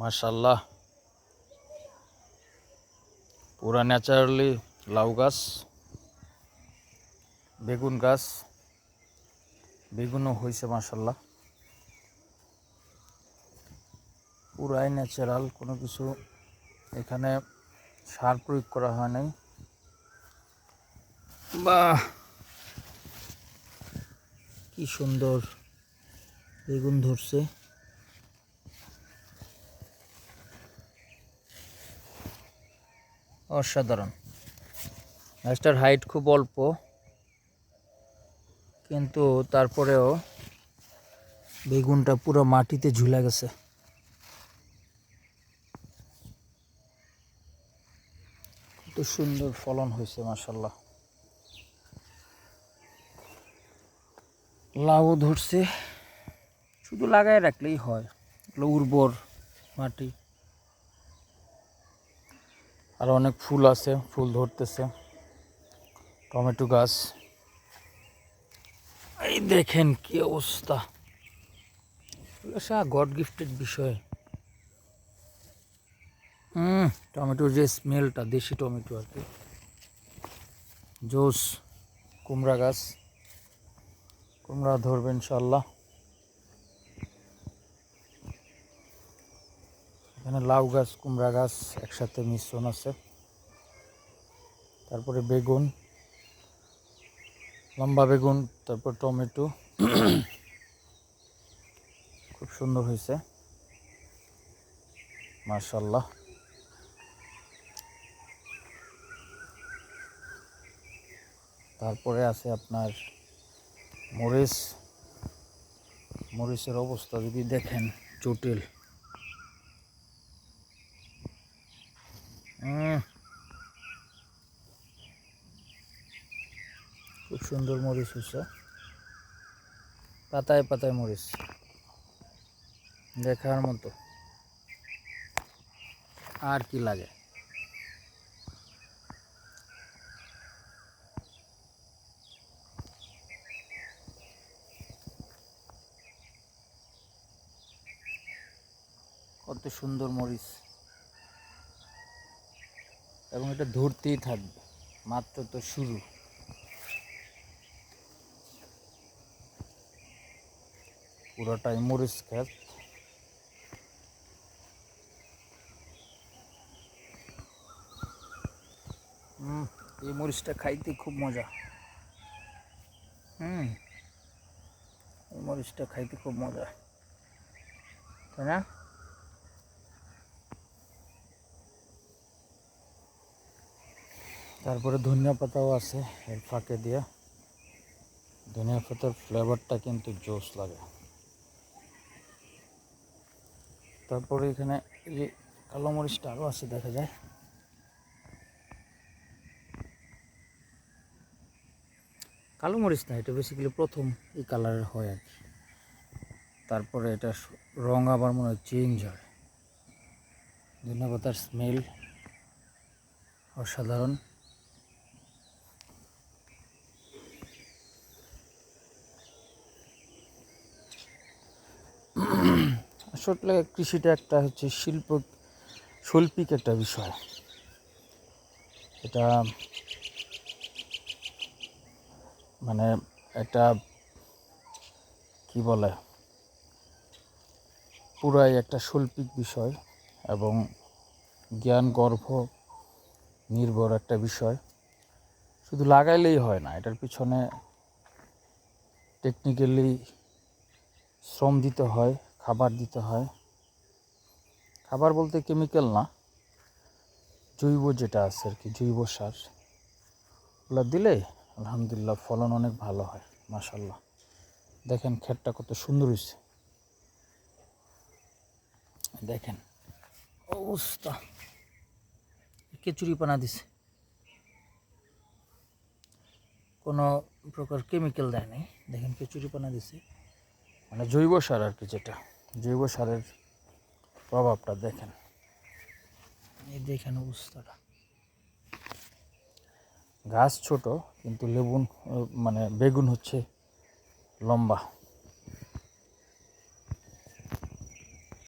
মাশাল্লাহ পুরা ন্যাচারালি লাউ গাছ, বেগুন গাছ, বেগুনও হয়েছে মাশাল্লাহ পুরাই ন্যাচারাল, কোনো কিছু এখানে সার প্রয়োগ করা হয় নাই। বা কি সুন্দর বেগুন ধরছে। অসাধারণ। গাছটার হাইট খুব অল্প, কিন্তু তারপরেও বেগুনটা পুরো মাটিতে ঝুলে গেছে। কত সুন্দর ফলন হয়েছে মাসাল্লাহ লাউ ধরছে, শুধু লাগায় রাখলেই হয় উর্বর মাটি। আর অনেক ফুল আছে, ফুল ধরতেছে। টমেটো গাছ। এই দেখেন কি অবস্থা। গড গিফটেড বিষয়। হুম, টমেটোর যে স্মেলটা, দেশি টমেটো আর কি। জোস, কুমড়া গাছ। কুমড়া ধরবে ইনশাল্লাহ এখানে লাউ গাছ, কুমড়া গাছ একসাথে মিশ্রণ আছে। তারপরে বেগুন, লম্বা বেগুন, তারপর টমেটো। খুব সুন্দর হয়েছে। মার্শাল্লাহ তারপরে আছে আপনার মরিচ। মরিচের অবস্থা যদি দেখেন, জটিল। খুব সুন্দর মরিচ হচ্ছে পাতায় পাতায় মরিচ। দেখার মতো। আর কি লাগে? কত সুন্দর মরিচ। এবং এটা ধরতেই থাকবে। মাত্র তো শুরু। পুরোটাই মরিচ হুম এই মরিচটা খাইতে খুব মজা। হুম, এই মরিচটা খাইতে খুব মজা। তাই না? তারপরে ধনিয়া পাতাও আছে এর ফাঁকে দিয়ে। ধনিয়া পাতার ফ্লেভারটা কিন্তু জোস লাগে। তারপরে এখানে এই যে কালো মরিচটা আরও আছে, দেখা যায়। কালো মরিচ না, এটা বেসিক্যালি প্রথম এই কালারের হয় আর কি। তারপরে এটা স- রং আবার মনে হয় চেঞ্জ হয়। ধনিয়া পাতার স্মেল অসাধারণ। আসলে কৃষিটা একটা হচ্ছে শিল্প, শৈল্পিক একটা বিষয়। এটা মানে একটা কি বলে? পুরাই একটা শৈল্পিক বিষয় এবং জ্ঞান, গর্ভ নির্ভর একটা বিষয়। শুধু লাগাইলেই হয় না, এটার পিছনে টেকনিক্যালি শ্রম দিতে হয়। খাবার দিতে হয়। খাবার বলতে কেমিক্যাল না, জৈব যেটা আছে আর কি, জৈব সার। ওগুলো দিলে আলহামদুলিল্লাহ ফলন অনেক ভালো হয় মাশাল্লাহ দেখেন ক্ষেতটা কত সুন্দর হয়েছে দেখেন অবস্থা। কেচুরি পানা দিছে। কোনো প্রকার কেমিক্যাল দেয় নাই। দেখেন কেচুরি পানা দিছে। মানে জৈব সার আর কি যেটা। জৈব সারের প্রভাবটা দেখেন। এই দেখেন অবস্থাটা। গাছ ছোট কিন্তু লেবুন মানে বেগুন হচ্ছে লম্বা।